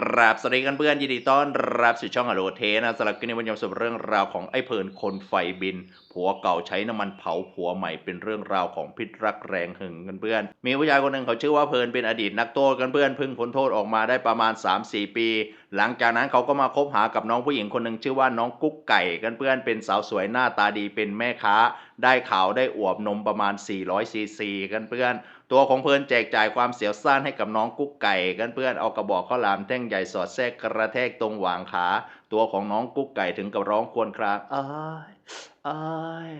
กราบสวัสดีกันเพื่อนยินดีต้อนรับสู่ช่องอโลเทนะสำหรับคลิปนี้วันยมสำหรับเรื่องราวของไอ้เพลินคนไฟบิน ผัวเก่าใช้น้ำมันเผาผัวใหม่เป็นเรื่องราวของพิษรักแรงหึงกันเพื่อน มีผู้ชายคนหนึ่งเขาชื่อว่าเพลินเป็นอดีตนักโทษกันเพื่อนเพิ่งพ้นโทษออกมาได้ประมาณ 3-4 ปี หลังจากนั้นเขาก็มาคบหากับน้องผู้หญิงคนหนึ่งชื่อว่าน้องกุ๊กไก่กันเพื่อนเป็นสาวสวยหน้าตาดีเป็นแม่ค้า ได้ข่าวได้อวบนมประมาณ 400ซีซีกันเพื่อนตัวของเพลินแจกจ่ายความเสียวซ่านให้กับน้องกุ๊กไก่กันเพื่อนเอากระบอกข้าวหลามแท่งใหญ่สอดแทรกกระแทกตรงหว่างขา ตัวของน้องกุ๊กไก่ถึงกับร้องครวญครางอ้ายอ้าย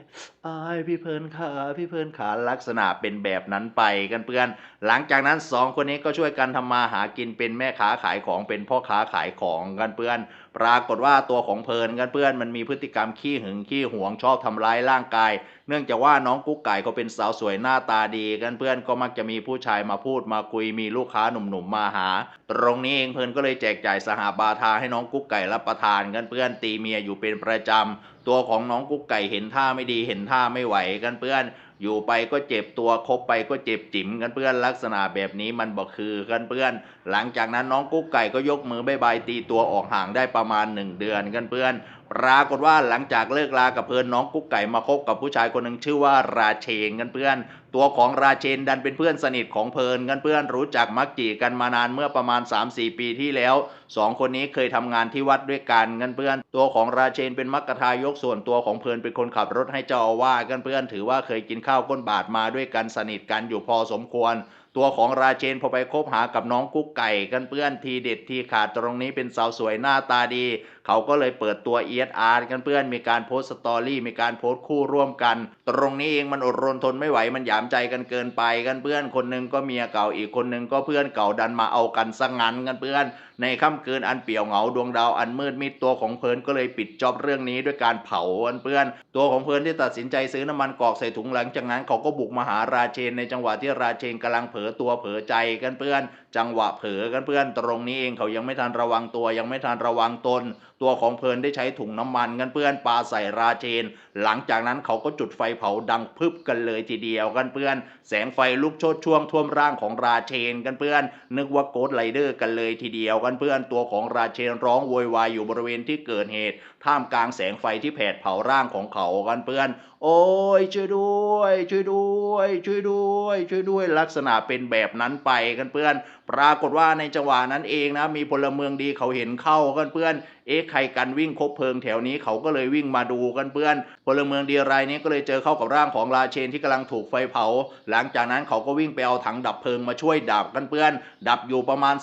อ้ายพี่เพลินขาพี่เพลินขาลักษณะเป็นแบบนั้นไปกันเพื่อน หลังจากนั้นสองคนนี้ก็ช่วยกันทำมาหากินเป็นแม่ค้าขายของเป็นพ่อค้าขายของกันเพื่อน ปรากฏว่าตัวของเพลินกันเพื่อนมันมีพฤติกรรมขี้หึงขี้หวงชอบทำร้ายร่างกาย เนื่องจากว่าน้องกุ๊กไก่เขาเป็นสาวสวยหน้าตาดีกันเพื่อนก็มักจะมีผู้ชายมาพูดมาคุยมีลูกค้าหนุ่มๆมาหา ตรงนี้เองเพลินก็เลยแจกจ่ายสหาบาทาให้น้องกุ๊กไก่รับประทานกันเพื่อนตีเมียอยู่เป็นประจำตัวของน้องกุ๊กไก่เห็นท่าไม่ดีเห็นท่าไม่ไหวกันเพื่อน อยู่ไปก็เจ็บตัวคบไปก็เจ็บจิ๋มกันเพื่อนลักษณะแบบนี้มันบอกคือกันเพื่อน หลังจากนั้นน้องกุ๊กไก่ก็ยกมือบายบายตีตัวออกห่างได้ประมาณ 1 เดือนกันเพื่อน ปรากฏว่าหลังจากเลิกลากับเพื่อนน้องกุ๊กไก่มาคบกับผู้ชายคนหนึ่งชื่อว่าราเชนกันเพื่อน ตัวของราเชนดันเป็นเพื่อนสนิทของเพลินกันเพื่อนรู้จักมักจีกันมานานเมื่อประมาณ 3-4 ปีที่แล้วสองคนนี้เคยทำงานที่วัดด้วยกันกันเพื่อน ตัวของราเชนเป็นมักกะทายกส่วนตัวของเพลินเป็นคนขับรถให้เจ้าอาวาสกันเพื่อน ถือว่าเคยกินข้าวก้นบาทมาด้วยกันสนิทกันอยู่พอสมควร ตัวของราเชนพอไปคบหากับน้องกุ๊กไก่กันเพื่อนทีเด็ดทีขาดตรงนี้เป็นสาวสวยหน้าตาดี เขาก็เลยเปิดตัวเอียดอาร์กันเพื่อนมีการโพสต์สตอรี่มีการโพสต์คู่ร่วมกันตรงนี้เองมันอดรนทนไม่ไหวมันหยามใจกันเกินไปกันเพื่อนคนหนึ่งก็เมียเก่าอีกคนหนึ่งก็เพื่อนเก่าดันมาเอากันซะงั้นกันเพื่อน ในค่ำคืนอันเปี่ยวเหงาดวงดาวอันมืดมิดตัวของเพลินก็เลยปิดจอบเรื่องนี้ด้วยการเผาอันเพื่อน ตัวของเพลินที่ตัดสินใจซื้อน้ำมันกอกใส่ถุงหลังจากนั้นเขาก็บุกมาหาราเชนในจังหวะที่ราเชนกำลังเผลอตัวเผลอใจกันเพื่อน จังหวะเผลอกันเพื่อน ตรงนี้เองเขายังไม่ทันระวังตัวยังไม่ทันระวังตนตัวของเพลินได้ใช้ถุงน้ำมันกันเพื่อนปลาใส่ราเชน หลังจากนั้นเขาก็จุดไฟเผาดังพึบกันเลยทีเดียวกันเพื่อน แสงไฟลุกโชดช่วงท่วมร่างของราเชนกันเพื่อน นึกว่าโกดไลเดอร์กันเลยทีเดียวกันเพื่อนตัวของราเชนร้องโวยวายอยู่บริเวณที่เกิดเหตุ ท่ามกลางแสงไฟที่แผดเผาร่างของเขากันเพื่อน โอ้ยช่วยด้วย ช่วยด้วย ช่วยด้วย ช่วยด้วยลักษณะเป็นแบบนั้นไปกันเพื่อน ปรากฏว่าในจังหวะนั้นเองนะมีพลเมืองดีเขาเห็นเข้ากันเพื่อน เอ๊ะใครกันวิ่งคบเพลิงแถวนี้เขาก็เลยวิ่งมาดูกันเพื่อนพลเมืองดีรายนี้ก็เลยเจอเข้ากับร่างของราเชนที่กำลังถูกไฟเผา หลังจากนั้นเขาก็วิ่งไปเอาถังดับเพลิงมาช่วยดับกันเพื่อน ดับอยู่ประมาณ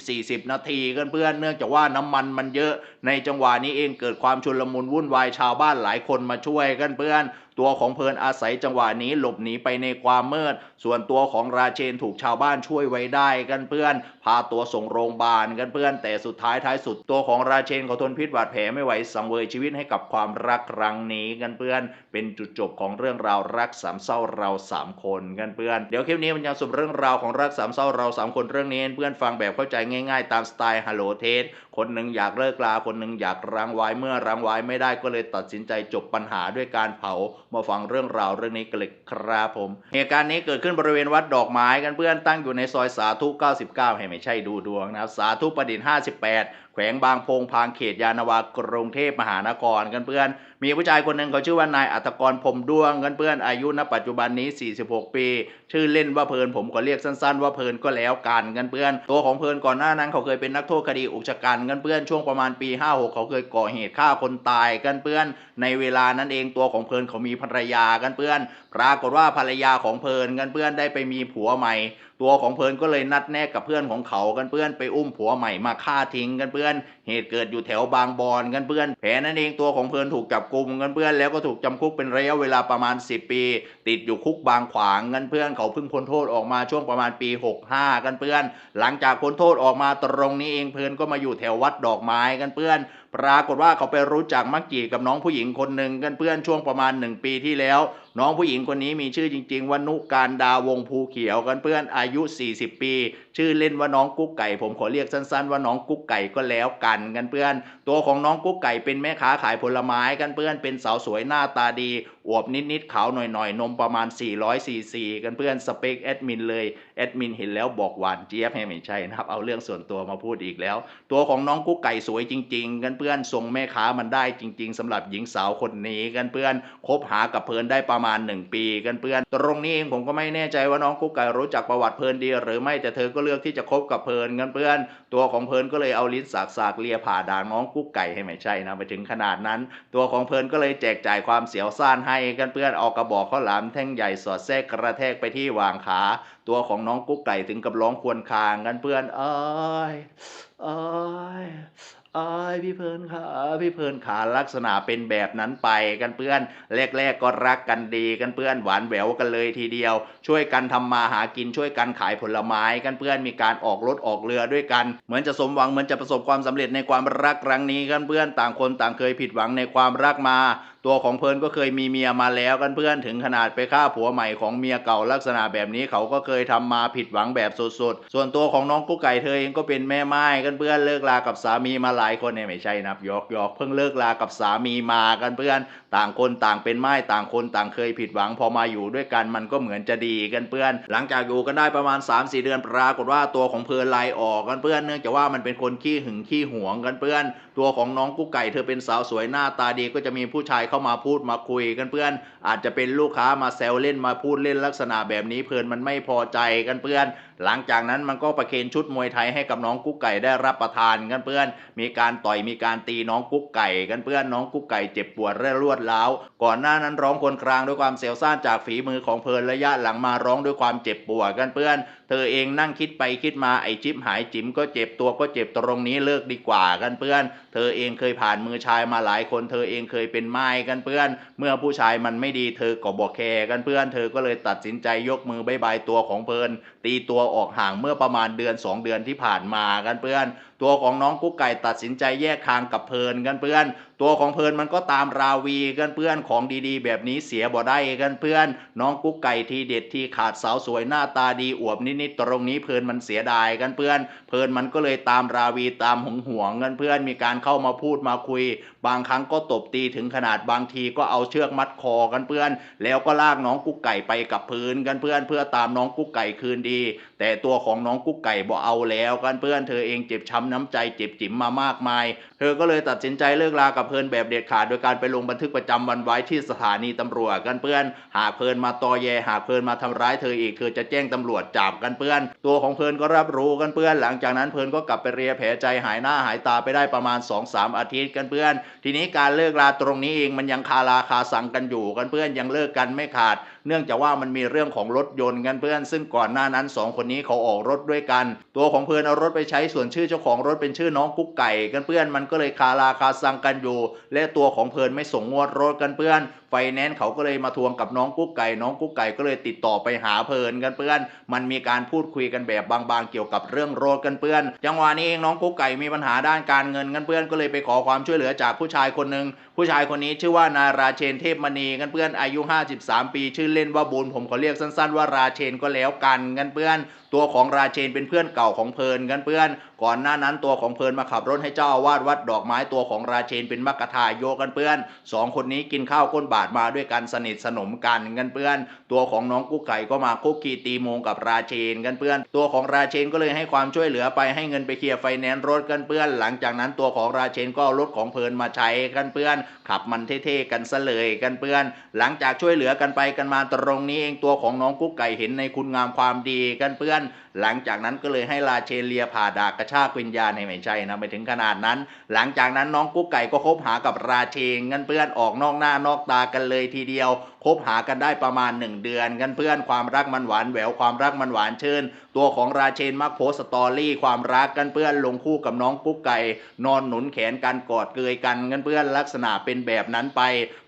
30-40 นาทีกันเพื่อนเนื่องจากว่าน้ำมันมันเยอะ ในจังหวะนี้เองเกิดความชุลมุนวุ่นวายชาวบ้านหลายคนมาช่วยกันเพื่อน ตัวของเพลินอาศัยจังหวะนี้หลบหนีไปในความมืด ส่วนตัวของราเชนถูกชาวบ้านช่วยไว้ได้กันเพื่อน พาตัวส่งโรงพยาบาลกันเพื่อน แต่สุดท้ายท้ายสุดตัวของราเชนเขาทนพิษบาดแผลไม่ไหวสังเวยชีวิตให้กับความรักครั้งนี้กันเพื่อน เป็นจุดจบของเรื่องราวรักสามเศร้าเราสามคนกันเพื่อน เดี๋ยวคลิปนี้มันยังสรุปเรื่องราวของรักสามเศร้าเราสามคนเรื่องนี้เพื่อนฟังแบบเข้าใจง่าย ๆ ตามสไตล์ฮัลโหลเทสคนหนึ่งอยากเลิกลาคนหนึ่งอยากรังไว้เมื่อรังไว้ไม่ได้ก็เลยตัดสินใจจบปัญหาด้วยการเผามาฟังเรื่องราวเรื่องนี้กันเลยครับผม เหตุการณ์นี้เกิดขึ้นบริเวณวัดดอกไม้กันเพื่อนตั้งอยู่ในซอยสาธุ 99 ให้ไม่ใช่ดูดวงนะครับ สาธุประดิษฐ์ 58 วงบางพงพางเขตยานาวากรุงเทพมหานครกันเพื่อน มีผู้ชายคนหนึ่งเขาชื่อว่านายอัตกรพรมด้วงกันเพื่อนอายุณปัจจุบันนี้ 46 ปี ชื่อเล่นว่าเพลินผมก็เรียกสั้นๆ ว่าเพลินก็แล้วกันกันเพื่อน ตัวของเพลินก่อนหน้านั้นเขาเคยเป็นนักโทษคดีอุกชะกันกันเพื่อนช่วงประมาณปี 56 เขาเคยก่อเหตุฆ่าคนตายกันเพื่อน ในเวลานั้นเองตัวของเพลินเขามีภรรยากันเพื่อน ปรากฏว่าภรรยาของเพลินกันเพื่อนได้ไปมีผัวใหม่ ตัวของเพลินก็เลยนัดแนะกับเพื่อนของเขากันเพื่อนไปอุ้มผัวใหม่มาฆ่าทิ้งกันเพื่อน เหตุเกิดอยู่แถวบางบอนกันเพื่อนแผลนั้นเองตัวของเพลินถูกจับกลุ่มกันเพื่อนแล้วก็ถูกจำคุกเป็นระยะเวลาประมาณ 10 ปี ติดอยู่คุกบางขวางกันเพื่อนเขาเพิ่งพ้นโทษออกมาช่วงประมาณปี 65 กันเพื่อน หลังจากพ้นโทษออกมาตรงนี้เองเพลินก็มาอยู่แถววัดดอกไม้กันเพื่อนปรากฏว่าเขาไปรู้จักมักจีกับน้องผู้หญิงคนหนึ่งกันเพื่อนช่วงประมาณ 1 ปีที่แล้ว น้องผู้หญิงคนนี้มีชื่อจริง ๆว่านุการดาวงภูเขียวกันเพื่อนอายุ 40 ปี ชื่อเล่นว่าน้องกุ๊กไก่ ผมขอเรียกสั้นๆ ว่าน้องกุ๊กไก่ก็แล้วกันกันเพื่อน ตัวของน้องกุ๊กไก่เป็นแม่ค้าขายผลไม้กันเพื่อนเป็นสาวสวยหน้าตาดี อวบนิดๆขาวหน่อยๆ นมประมาณ 400ซีซีกันเพื่อนสเปคแอดมินเลยแอดมินเห็นแล้วบอกหวานเจี๊ยบให้ไม่ใช่นะครับ เอาเรื่องส่วนตัวมาพูดอีกแล้ว ตัวของน้องกุ๊กไก่สวยจริง ๆ กันเพื่อนทรงแม่ค้ามันได้จริง ๆสำหรับหญิงสาวคนนี้กันเพื่อนคบหากับเพลินได้ประมาณ 1 ปีกันเพื่อน ตรงนี้เองผมก็ไม่แน่ใจว่าน้องกุ๊กไก่รู้จักประวัติเพลินดี หรือไม่แต่เธอก็เลือกที่จะคบกับเพลินกันเพื่อน ตัวของเพลินก็เลยเอาลิ้นสากสากๆเลียผ่าด่างน้องกุ๊กไก่ให้ไม่ใช่นะไปถึงขนาดนั้น ตัวของเพลินก็เลยแจกจ่ายความเสียวซ่านให้กันเพื่อนเอากระบอกข้าวหลามแท่งใหญ่สอดแทรกกระแทกไปที่วางขา ตัวของน้องกุ๊กไก่ถึงกับร้องควญคางกันเพื่อนเอ้ยเอ้ยเอ้ยพี่เพลินขาพี่เพลินขาลักษณะเป็นแบบนั้นไปกันเพื่อนแรกๆก็รักกันดีกันเพื่อนหวานแหววกันเลยทีเดียว ช่วยกันทำมาหากินช่วยกันขายผลไม้กันเพื่อนมีการออกรถออกเรือด้วยกัน เหมือนจะสมหวังเหมือนจะประสบความสำเร็จในความรักครั้งนี้กันเพื่อนต่างคนต่างเคยผิดหวังในความรักมา ตัวของเพลินก็เคยมีเมียมาแล้วกันเพื่อนถึงขนาดไปฆ่าผัวใหม่ของเมียเก่าลักษณะแบบนี้เขาก็เคยทำมาผิดหวังแบบสุดๆ ส่วนตัวของน้องกุ๊กไก่เธอเองก็เป็นแม่ไม้กันเพื่อนเลิกลากับสามีมาหลายคนเนี่ยไม่ใช่นับยอกยอกเพิ่งเลิกลากับสามีมากันเพื่อนต่างคนต่างเป็นไม้ต่างคนต่างเคยผิดหวังพอมาอยู่ด้วยกันมันก็เหมือนจะดีกันเพื่อน หลังจากอยู่กันได้ประมาณ 3-4 เดือนปรากฏว่าตัวของเพลินไลออกกันเพื่อนเนื่องจากว่ามันเป็นคนขี้หึงขี้หวงกันเพื่อน ตัวของน้องกุ๊กไก่เธอเป็นสาวสวยหน้าตาดีก็จะมีผู้ชายเข้ามาพูดมาคุยกันเพื่อน อาจจะเป็นลูกค้ามาแซวเล่นมาพูดเล่นลักษณะแบบนี้เพลินมันไม่พอใจกันเพื่อน หลังจากนั้นมันก็ประเคนชุดมวยไทยให้กับน้องกุ๊กไก่ได้รับประทานกันเพื่อน มีการต่อยมีการตีน้องกุ๊กไก่กันเพื่อนน้องกุ๊กไก่เจ็บปวดและรวดร้าวก่อนหน้านั้นร้องครวรครางด้วยความเสียวซ่านจากฝีมือของเพลินระยะหลังมาร้องด้วยความเจ็บปวดกันเพื่อน เธอเองนั่งคิดไปคิดมาไอจิ๊บหายจิ๋มก็เจ็บตัวก็เจ็บตรงนี้เลิกดีกว่ากันเพื่อน เธอเองเคยผ่านมือชายมาหลายคน เธอเองเคยเป็นไม้กันเพื่อน เมื่อผู้ชายมันไม่ดีเธอก็บอกแคร์กันเพื่อน เธอก็เลยตัดสินใจยกมือบายบายตัวของเพลิน ตีตัวออกห่างเมื่อประมาณเดือน 2 เดือนที่ผ่านมากันเพื่อนตัวของน้องกุ๊กไก่ตัดสินใจแยกทางกับเพลินกันเพื่อน ตัวของเพลินมันก็ตามราวีกันเพื่อนของดีๆ แบบนี้เสียบ่ได้กันเพื่อน น้องกุ๊กไก่ทีเด็ดที่ขาดสาวสวยหน้าตาดีอวบนิดๆตรงนี้เพลินมันเสียดายกันเพื่อน เพลินมันก็เลยตามราวีตามหงหวงกันเพื่อนมีการเข้ามาพูดมาคุย บางครั้งก็ตบตีถึงขนาดบางทีก็เอาเชือกมัดคอกันเพื่อน แล้วก็ลากน้องกุ๊กไก่ไปกับพื้นกันเพื่อน เพื่อตามน้องกุ๊กไก่คืนดี แต่ตัวของน้องกุ๊กไก่บ่เอาแล้วกันเพื่อนเธอเองเจ็บช้ำน้ำใจเจ็บจิ๋มมามากมาย เธอก็เลยตัดสินใจเลิกลากับเพลินแบบเด็ดขาดโดยการไปลงบันทึกประจำวันไว้ที่สถานีตำรวจกันเพื่อน หากเพลินมาตอแยหากเพลินมาทำร้ายเธออีกเธอจะแจ้งตำรวจจับกันเพื่อน ตัวของเพลินก็รับรู้กันเพื่อน หลังจากนั้นเพลินก็กลับไปเรียแผลใจหายหน้าหายตาไปได้ประมาณ 2-3 อาทิตย์กันเพื่อน ทีนี้การเลิกลาตรงนี้เองมันยังคาราคาสังกันอยู่กันเพื่อนยังเลิกกันไม่ขาดเนื่องจากว่ามันมีเรื่องของรถยนต์กันเพื่อนซึ่งก่อนหน้านั้นสองคนนี้เขาออกรถด้วยกัน ตัวของเพลินเอารถไปใช้ส่วนชื่อเจ้าของรถเป็นชื่อน้องกุ๊กไก่กันเพื่อนมันก็เลยคาราคาซังกันอยู่ และตัวของเพลินไม่ส่งงวดรถกันเพื่อนไฟแนนซ์เขาก็เลยมาทวงกับน้องกุ๊กไก่น้องกุ๊กไก่ก็เลยติดต่อไปหาเพลินกันเพื่อน มันมีการพูดคุยกันแบบบางๆ เกี่ยวกับเรื่องรถกันเพื่อนจังหวะนี้เองน้องกุ๊กไก่มีปัญหาด้านการเงินกันเพื่อนก็เลยไปขอความช่วยเหลือจากผู้ชายคนหนึ่งผู้ชายคนนี้ชื่อว่านายราเชนเทพมณีกันเพื่อนอายุ 53 ปีชื่อเล่นว่าบุญผมขอเรียกสั้น ๆ ว่าราเชนก็แล้วกันกันเพื่อน ตัวของราเชนเป็นเพื่อนเก่าของเพลินกันเพื่อน ก่อนหน้านั้นตัวของเพลินมาขับรถให้เจ้าอาวาสวัดดอกไม้ตัวของราเชนเป็นมักกะทายโยกันเพื่อนสองคนนี้กินข้าวก้นบาทมาด้วยกันสนิทสนมกันกันเพื่อน ตัวของน้องกุ๊กไก่ก็มาคุกคีตีโมงกับราเชนกันเพื่อน ตัวของราเชนก็เลยให้ความช่วยเหลือไปให้เงินไปเคลียร์ไฟแนนซ์รถกันเพื่อน หลังจากนั้นตัวของราเชนก็เอารถของเพลินมาใช้กันเพื่อน ขับมันเท่ๆกันซะเลยกันเพื่อน หลังจากช่วยเหลือกันไปกันมาตรงนี้เองตัวของน้องกุ๊กไก่เห็นในคุณงามความดีกันเพื่อน หลังจากนั้นก็เลยให้ราเชนเลียผ่าดากกระชากวิญญาณให้ไม่ใช่นะไปถึงขนาดนั้น หลังจากนั้นน้องกุ๊กไก่ก็คบหากับราเชนกันเพื่อนออกนอกหน้านอกตากันเลยทีเดียวคบหากันได้ประมาณ 1 เดือนกันเพื่อนความรักมันหวานแหววความรักมันหวานชื่น ตัวของราเชนมักโพสต์สตอรี่ความรักกันเพื่อนลงคู่กับน้องกุ๊กไก่นอนหนุนแขนกันกอดเกยกันกันเพื่อนลักษณะเป็นแบบนั้นไป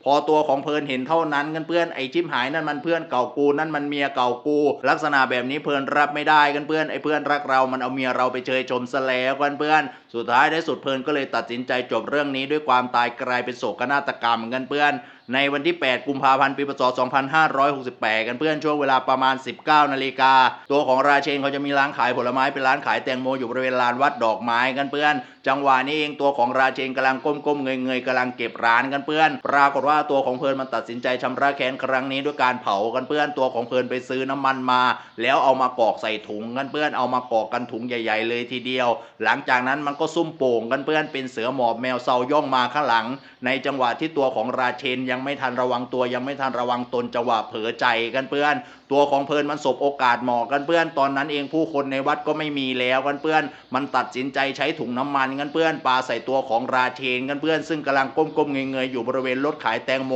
พอตัวของเพลินเห็นเท่านั้นกันเพื่อนไอชิมหายนั่นมันเพื่อนเก่ากูนั่นมันเมียเก่ากู ลักษณะแบบนี้เพลินรับไม่ได้กันเพื่อนไอ้เพื่อนรักเรามันเอาเมียเราไปเชยชมซะแล้วกันเพื่อน สุดท้ายได้สุดเพลินก็เลยตัดสินใจจบเรื่องนี้ด้วยความตายกลายเป็นโศกนาฏกรรมกันเพื่อน ในวันที่ 8 กุมภาพันธ์ ปีพศ 2568 กันเพื่อนช่วงเวลาประมาณ 19 นาฬิกา ตัวของราเชนเขาจะมีร้านขายผลไม้เป็นร้านขายแตงโมอยู่บริเวณลานวัดดอกไม้กันเพื่อน จังหวะนี้เองตัวของราเชนกำลังก้มๆเงยๆกำลังเก็บร้านกันเพื่อน ปรากฏว่าตัวของเพลินมันตัดสินใจชำระแค้นครั้งนี้ด้วยการเผากันเพื่อน ตัวของเพลินไปซื้อน้ำมันมา แล้วเอามากรอกใส่ถุงกันเพื่อน เอามากรอกกันถุงใหญ่ ๆ เลยทีเดียว หลังจากนั้นมันก็ซุ่มโป่งกันเพื่อนเป็นเสือหมอบแมวเซาย่องมาข้างหลัง ในจังหวะที่ตัวของราเชนยังไม่ทันระวังตัวยังไม่ทันระวังตนจังหวะเผลอใจกันเพื่อน ตัวของเพลินมันสบโอกาสเหมาะกันเพื่อนตอนนั้นเองผู้คนในวัดก็ไม่มีแล้วกันเพื่อน มันตัดสินใจใช้ถุงน้ำมันกันเพื่อนปาใส่ตัวของราเชนกันเพื่อน ซึ่งกำลังก้มๆเงยๆอยู่บริเวณรถขายแตงโม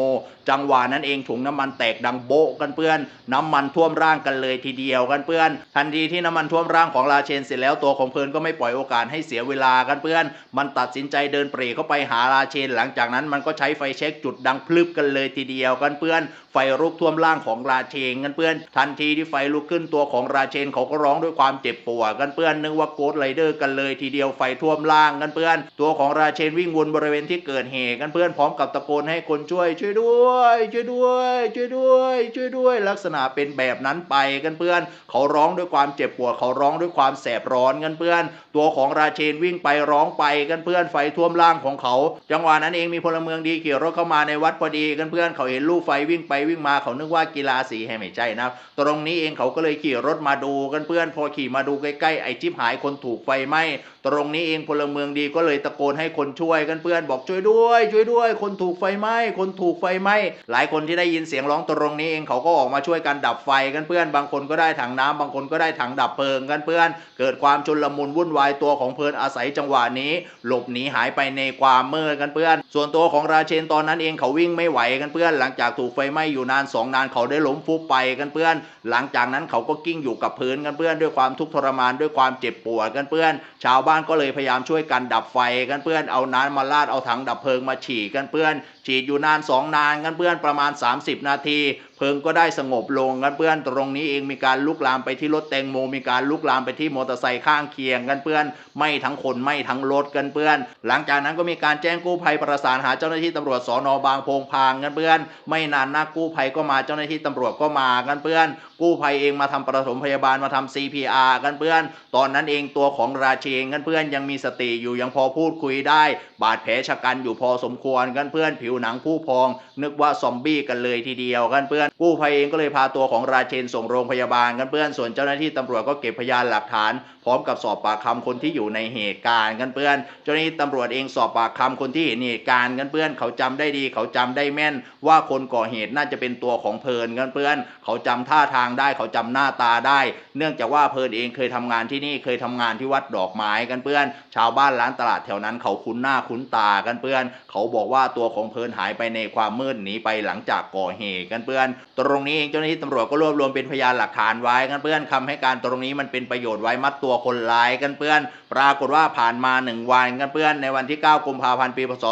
จังหวะนั้นเองถุงน้ำมันแตกดังโบกันเพื่อน น้ำมันท่วมร่างกันเลยทีเดียวกันเพื่อน ทันทีที่น้ำมันท่วมร่างของราเชนเสร็จแล้วตัวของเพลินก็ไม่ปล่อยโอกาสให้เสียเวลากันเพื่อน มันตัดสินใจเดินปรีเข้าไปหาราเชน หลังจากนั้นมันก็ใช้ไฟเช็คจุดดังพลึบกันเลยทีเดียวกันเพื่อน ไฟลุกท่วมร่างของราเชนกันเพื่อนทันทีที่ไฟลุกขึ้นตัวของราเชนเขาก็ร้องด้วยความเจ็บปวดกันเพื่อนนึกว่าโกดไรเดอร์กันเลยทีเดียวไฟท่วมร่างกันเพื่อน ตัวของราเชนวิ่งวนบริเวณที่เกิดเหตุกันเพื่อนพร้อมกับตะโกนให้คนช่วยช่วยด้วยช่วยด้วยช่วยด้วยช่วยด้วย ลักษณะเป็นแบบนั้นไปกันเพื่อน เขาร้องด้วยความเจ็บปวดเขาร้องด้วยความแสบร้อนกันเพื่อน ตัวของราเชนวิ่งไปร้องไปกันเพื่อนไฟท่วมร่างของเขา จังหวะนั้นเองมีพลเมืองดีขี่รถเข้ามาในวัดพอดีกันเพื่อนเขาเห็นลูกไฟวิ่งไปวิ่งมาเขานึกว่ากีฬาสีแห่ไม่ใช่นะตรงนี้เองเขาก็เลยขี่รถมาดูกันเพื่อนพอขี่มาดูใกล้ๆไอ้จิ๊บหายคนถูกไฟไหม้ ตรงนี้เองพลเมืองดีก็เลยตะโกนให้คนช่วยกันเพื่อนบอกช่วยด้วย ช่วยด้วย คนถูกไฟไหม้คนถูกไฟไหม้หลายคนที่ได้ยินเสียงร้องตรงนี้เองเขาก็ออกมาช่วยกันดับไฟกันเพื่อน บางคนก็ได้ถังน้ำบางคนก็ได้ถังดับเพลิงกันเพื่อน เกิดความชุลมุนวุ่นวายตัวของเพลินอาศัยจังหวะนี้ หลบหนีหายไปในความมืดกันเพื่อน ส่วนตัวของราเชนตอนนั้นเองเขาวิ่งไม่ไหวกันเพื่อน หลังจากถูกไฟไหม้อยู่นานสองนานเขาได้ล้มฟุบไปกันเพื่อน หลังจากนั้นเขาก็กิ้งอยู่กับพื้นกันเพื่อนด้วยความทุกข์ทรมานด้วยความเจ็บปวดกันเพื่อน ชาวบ้านก็เลยพยายามช่วยกันดับไฟกันเพื่อนเอาน้ำมาลาดเอาถังดับเพลิงมาฉีดกันเพื่อนฉีดอยู่นานสองนานกันเพื่อนประมาณ 30 นาทีเพลิงก็ได้สงบลงกันเพื่อนตรงนี้เองมีการลุกลามไปที่รถแตงโม มีการลุกลามไปที่มอเตอร์ไซค์ข้างเคียงกันเพื่อนไม่ทั้งคนไม่ทั้งรถกันเพื่อน หลังจากนั้นก็มีการแจ้งกู้ภัยประสานหาเจ้าหน้าที่ตำรวจสอนอบางโพงพางกันเพื่อน ไม่นานนักกู้ภัยก็มาเจ้าหน้าที่ตำรวจก็มากันเพื่อน กู้ภัยเองมาทำประถมพยาบาลมาทำ CPR กันเพื่อน ตอนนั้นเองตัวของราเชงกันเพื่อนยังมีสติอยู่ยังพอพูดคุยได้ บาดแผลชะกันอยู่พอสมควรกันเพื่อนผิวหนังผู้พอง นึกว่าซอมบี้กันเลยทีเดียวกันเพื่อนกู้ภัยเองก็เลยพาตัวของราเชนส่งโรงพยาบาลกันเพื่อนส่วนเจ้าหน้าที่ตำรวจก็เก็บพยานหลักฐาน พร้อมกับสอบปากคำคนที่อยู่ในเหตุการณ์กันเพื่อนเจ้าหน้าที่ตำรวจเองสอบปากคำคนที่เห็นเหตุการณ์กันเพื่อนเขาจำได้ดี เขาจำได้แม่น ว่าคนก่อเหตุน่าจะเป็นตัวของเพลินกันเพื่อน เขาจำท่าทางได้ เขาจำหน้าตาได้ เนื่องจากว่าเพลินเองเคยทำงานที่นี่เคยทำงานที่วัดดอกไม้กันเพื่อน ชาวบ้านร้านตลาดแถวนั้นเขาคุ้นหน้าคุ้นตากันเพื่อน เขาบอกว่าตัวของเพลินหายไปในความมืดหนีไปหลังจากก่อเหตุกันเพื่อน ตรงนี้เองเจ้าหน้าที่ตำรวจก็รวบรวมเป็นพยานหลักฐานไว้กันเพื่อนคำให้การตรงนี้มันเป็นประโยชน์ไว้มัดตัวคนร้ายกันเพื่อน ปรากฏว่าผ่านมาหนึ่งวันกันเพื่อนในวันที่ 9 กุมภาพันธ์ ปี พศ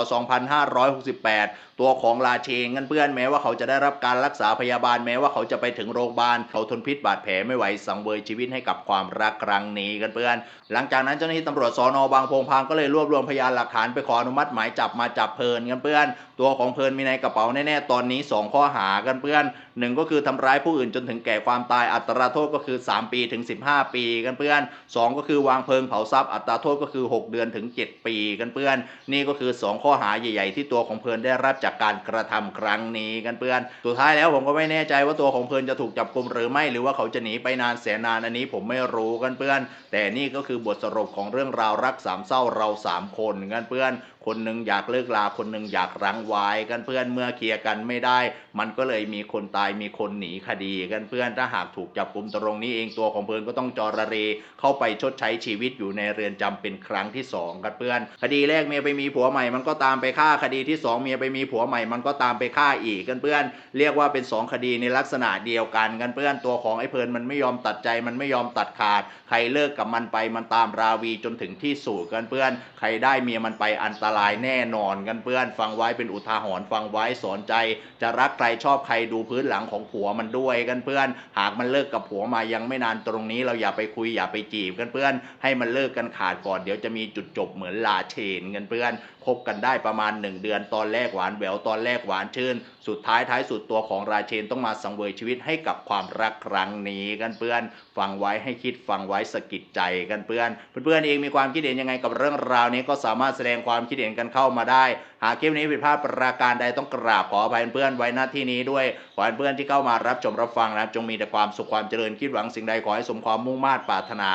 2568ตัวของราเชงกันเพื่อนแม้ว่าเขาจะได้รับการรักษาพยาบาลแม้ว่าเขาจะไปถึงโรงพยาบาลเขาทนพิษบาดแผลไม่ไหวสังเวยชีวิตให้กับความรักครั้งนี้กันเพื่อน หลังจากนั้นเจ้าหน้าที่ตำรวจสอนอบางพงพางก็เลยรวบรวมพยานหลักฐานไปขออนุมัติหมายจับมาจับเพลินกันเพื่อน ตัวของเพลินมีในกระเป๋าแน่ๆตอนนี้ 2 ข้อหากันเพื่อนหนึ่งก็คือทำร้ายผู้อื่นจนถึงแก่ความตายอัตราโทษก็คือ 3 ปีถึง 15 ปีกันเพื่อนสองก็คือวางเพลิงเผาทรัพย์อัตราโทษก็คือ 6 เดือนถึง 7 ปีกันเพื่อน นี่ก็คือ 2 ข้อหาใหญ่ ๆ ที่ตัวของเพลินได้รับจากการกระทำครั้งนี้กันเพื่อน สุดท้ายแล้วผมก็ไม่แน่ใจว่าตัวของเพลินจะถูกจับกลุมหรือไม่หรือว่าเขาจะหนีไปนานแสนนานอันนี้ผมไม่รู้กันเพื่อน แต่นี่ก็คือบทสรุปของเรื่องราวรักสามเศร้าเราสามคนกันเพื่อน คนหนึ่งอยากเลิกลาคนหนึ่งอยากรั้งไว้กันเพื่อนเมื่อเคลียร์กันไม่ได้ มันก็เลยมีคนตายมีคนหนีคดีกันเพื่อนถ้าหากถูกจับกลุมตรงนี้เองตัวของเพลินก็ต้องจอระเรเข้าไปชดใช้ชีวิตอยู่ในเรือนจำเป็นครั้งที่สองกันเพื่อน คดีแรกเมียไปมีผัวใหม่มันก็ตามไปฆ่าคดีที่สองเมียไปมีผัวใหม่มันก็ตามไปฆ่าอีกกันเพื่อน เรียกว่าเป็นสองคดีในลักษณะเดียวกันกันเพื่อนตัวของไอ้เพลินมันไม่ยอมตัดใจมันไม่ยอมตัดขาด ใครเลิกกับมันไปมันตามราวีจนถึงที่สุดกันเพื่อน ใครได้เมียมันไปอันตลายแน่นอนกันเพื่อนฟังไว้เป็นอุทาหรณ์ฟังไว้สอนใจ จะรักใครชอบใครดูพื้นหหลังของผัวมันด้วยกันเพื่อน หากมันเลิกกับผัวมายังไม่นานตรงนี้ เราอย่าไปคุยอย่าไปจีบกันเพื่อน ให้มันเลิกกันขาดก่อนเดี๋ยวจะมีจุดจบเหมือนลาเชนกันเพื่อนคบกันได้ประมาณ 1 เดือนตอนแรกหวานแหววตอนแรกหวานชื่นสุดท้ายท้ายสุดตัวของราเชนต้องมาสังเวยชีวิตให้กับความรักครั้งนี้กันเพื่อนฟังไว้ให้คิดฟังไว้สะกิดใจกันเพื่อนเพื่อนๆเองมีความคิดเห็นยังไงกับเรื่องราวนี้ก็สามารถแสดงความคิดเห็นกันเข้ามาได้ หากคลิปนี้ผิดพลาดประการใดต้องกราบขออภัยเพื่อนไว้หน้าที่นี้ด้วยขอเพื่อนที่เข้ามารับชมรับฟังนะครับจงมีแต่ความสุขความเจริญคิดหวังสิ่งใดขอให้สมความมุ่งมา่ปรารถนา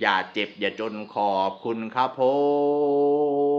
อย่าเจ็บอย่าจนขอบคุณครับผม